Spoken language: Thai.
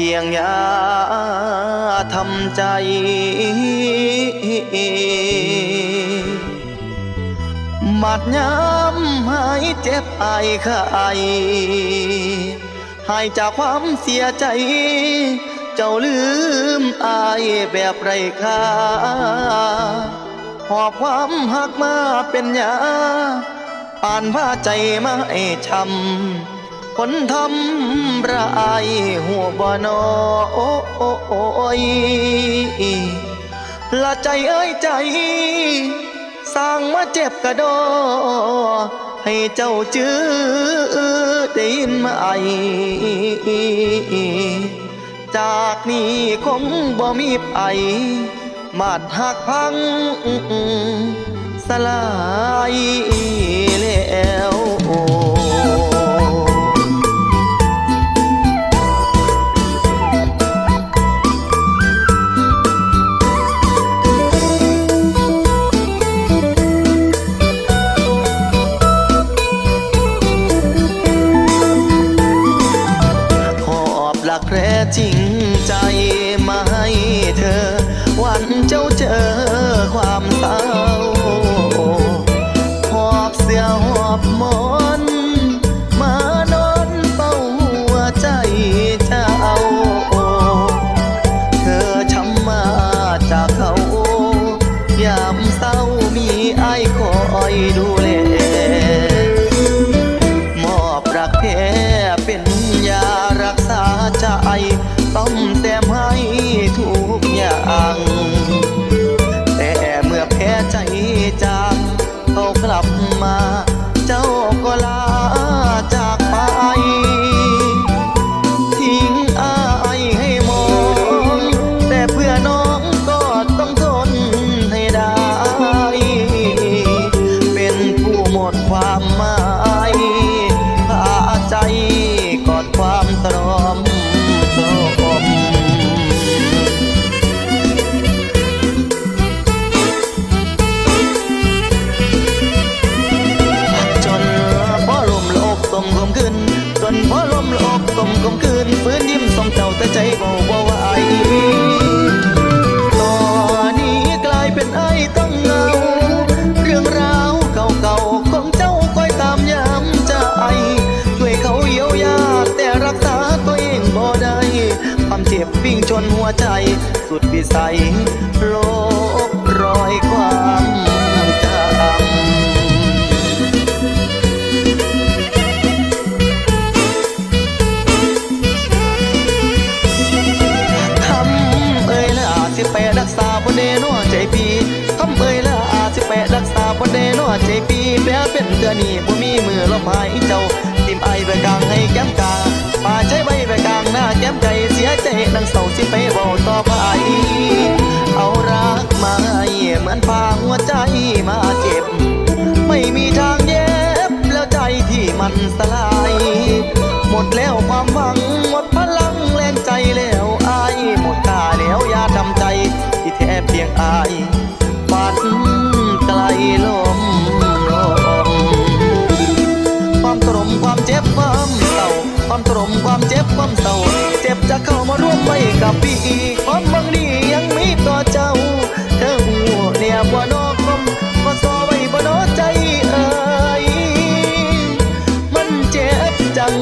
พียงยาทำใจบาดย้ำหายเจ็บไอายคายหายจากความเสียใจ เจ้าลืมอายแบบไรค่าหอบความหักมาเป็นยาปานผ้าใจมาให้ช้ำ คนทำร้ายหัวบ่นอโอ้อยละใจเอ้ยใจ สร้างมาเจ็บกระดอ ให้เจ้าจื้อได้ยินไหมจากนี้คงบ่มีไปมาดหักพังสลาย อบหลักแท้จริง นหัวใจสุดวิสัยโลบรอยความจำทำเอ่ยละอาสิไปรักษาบนเดนอใจปีทำเอ่ยละอาสิไปรักษาบนเดนอใจปีแปลเป็นเดือนนี้บ่มีมือลมหายเจ้า นังเศร้าสิไปบอกต่อไป เอารักมาให้เหมือนพาหัวใจมาเจ็บ ไม่มีทางเย็บแล้วใจที่มันสลาย หมดแล้วความหวังหมดพลังแรงใจแล้วอายหมดตาแล้วยาทำใจที่แท้เพียงอายฝัน กับพี่อีความบางนี้ยังมีต่อเจ้า เธอหัวเนี่ยบ่นอกคมบ่ซอไว้บ่นอใจเอ่ยมันเจ็บจัง